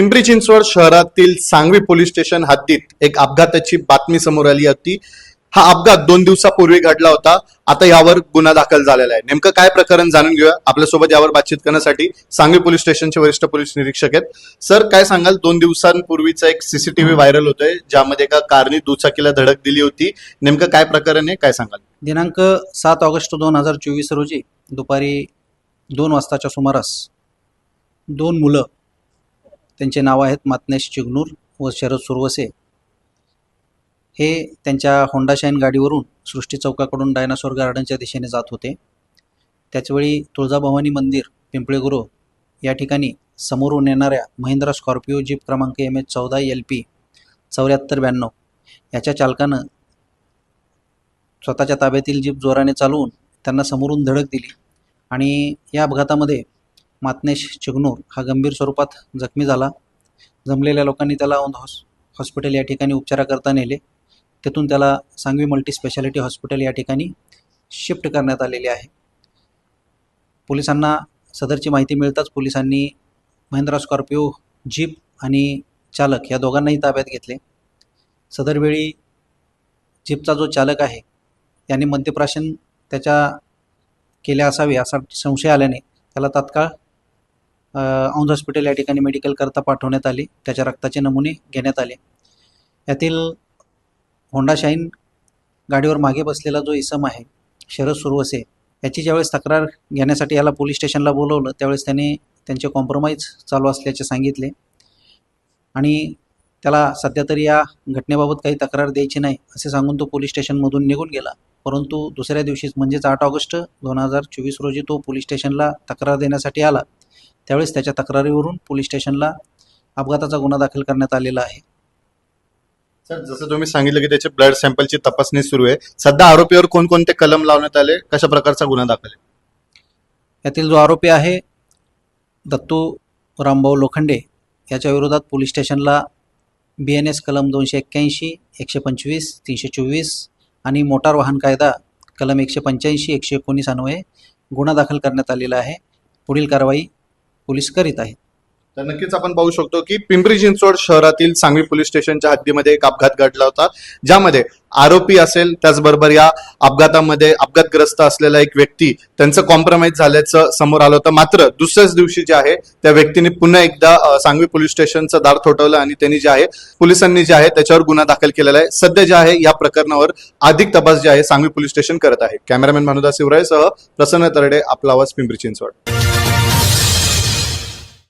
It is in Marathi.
पिंपरी चिंचवड शहरातील सांगवी पोलीस स्टेशन हद्दीत एक अपघाताची बातमी समोर आली होती. हा अपघात दोन दिवसापूर्वी घडला होता. आता यावर गुन्हा दाखल झालेला आहे. नेमकं काय प्रकरण जाणून घेऊया. आपल्यासोबत यावर बातचीत करण्यासाठी सांगवी पोलीस स्टेशनचे वरिष्ठ पोलीस निरीक्षक आहेत. सर काय सांगाल? दोन दिवसांपूर्वीचा एक सीसीटीव्ही व्हायरल होतोय. ज्यामध्ये एका कारने दुचाकीला धडक दिली होती. नेमकं काय प्रकरण आहे? काय सांगाल? दिनांक सात ऑगस्ट दोन हजार चोवीस रोजी दुपारी दोन वाजताच्या सुमारास दोन मुलं त्यांचे नाव आहेत मातनेश चिगनूर व शरद सुरवसे. हे त्यांच्या होंडा शाईन गाडीवरून सृष्टी चौकाकडून डायनासोर गार्डनच्या दिशेने जात होते. त्याचवेळी तुळजाभवानी मंदिर पिंपळेगुरु या ठिकाणी समोरून येणाऱ्या महिंद्रा स्कॉर्पिओ जीप क्रमांक एम एच चौदा एल पी चौऱ्याहत्तर ब्याण्णव याच्या चालकानं स्वतःच्या ताब्यातील जीप जोराने चालवून त्यांना समोरून धडक दिली आणि या अपघातामध्ये मातनेश चिगनूर हा गंभीर स्वरूपात जखमी झाला. जमलेल्या लोकांनी त्याला हॉस हॉस्पिटल या ठिकाणी उपचाराकरता नेले. तेथून त्याला सांगवी मल्टी स्पेशालिटी हॉस्पिटल या ठिकाणी शिफ्ट करण्यात आलेले आहे. पोलिसांना सदरची माहिती मिळताच पोलिसांनी महिंद्रा स्कॉर्पिओ जीप आणि चालक या दोघांनाही ताब्यात घेतले. सदरवेळी जीपचा जो चालक आहे त्याने मद्यप्राशन त्याच्या केले असावे असा संशय आल्याने त्याला तात्काळ औंध हॉस्पिटल या ठिकाणी मेडिकल करता पाठवण्यात आले. त्याच्या रक्ताचे नमुने घेण्यात आले. यातील होंडा शाईन गाडीवर मागे बसलेला जो इसम आहे शरद सुरवसे याची ज्यावेळेस तक्रार घेण्यासाठी याला पोलीस स्टेशनला बोलवलं त्यावेळेस त्याने त्यांचे कॉम्प्रोमाइज चालू असल्याचे सांगितले. आणि त्याला सध्या तरी या घटनेबाबत काही तक्रार द्यायची नाही असे सांगून तो पोलीस स्टेशनमधून निघून गेला. परंतु दुसऱ्या दिवशीच म्हणजेच आठ ऑगस्ट दोन हजार चोवीस रोजी तो पोलीस स्टेशनला तक्रार देण्यासाठी आला. त्यावेळेस त्याच्या तक्रारीवरून पोलीस स्टेशनला अपघाताचा गुन्हा दाखल करण्यात आलेला आहे. सर जसं तुम्ही सांगितलं की त्याची ब्लड सॅम्पलची तपासणी सुरू आहे सध्या आरोपीवर कोणकोणते कलम लावण्यात आले कशा प्रकारचा गुन्हा दाखल आहे? यातील जो आरोपी आहे दत्तू रामभाऊ लोखंडे याच्या विरोधात पोलीस स्टेशनला बी एन एस कलम दोनशे एक्क्याऐंशी एकशे पंचवीस तीनशे चोवीस आणि मोटार वाहन कायदा कलम एकशे पंच्याऐंशी एकशे एकोणीस अन्वये गुन्हा दाखल करण्यात आलेला आहे. पुढील कारवाई पोलीस करीत आहेत. तर नक्कीच आपण पाहू शकतो की पिंपरी चिंचवड शहरातील सांगवी पोलीस स्टेशनच्या हद्दीमध्ये एक अपघात घडला होता. ज्यामध्ये आरोपी असेल त्याचबरोबर या अपघातामध्ये अपघातग्रस्त असलेला एक व्यक्ती त्यांचं कॉम्प्रोमाइज झाल्याचं समोर आलं होतं. मात्र दुसऱ्याच दिवशी जे आहे त्या व्यक्तीने पुन्हा एकदा सांगवी पोलीस स्टेशनचं दार थोटवलं आणि त्यांनी जे आहे पोलिसांनी जे आहे त्याच्यावर गुन्हा दाखल केलेला आहे. सध्या जे आहे या प्रकरणावर अधिक तपास जे आहे सांगवी पोलीस स्टेशन करत आहे. कॅमेरामॅन भानुदास शिवरायसह प्रसन्न तरडे आपला आवाज पिंपरी चिंचवड.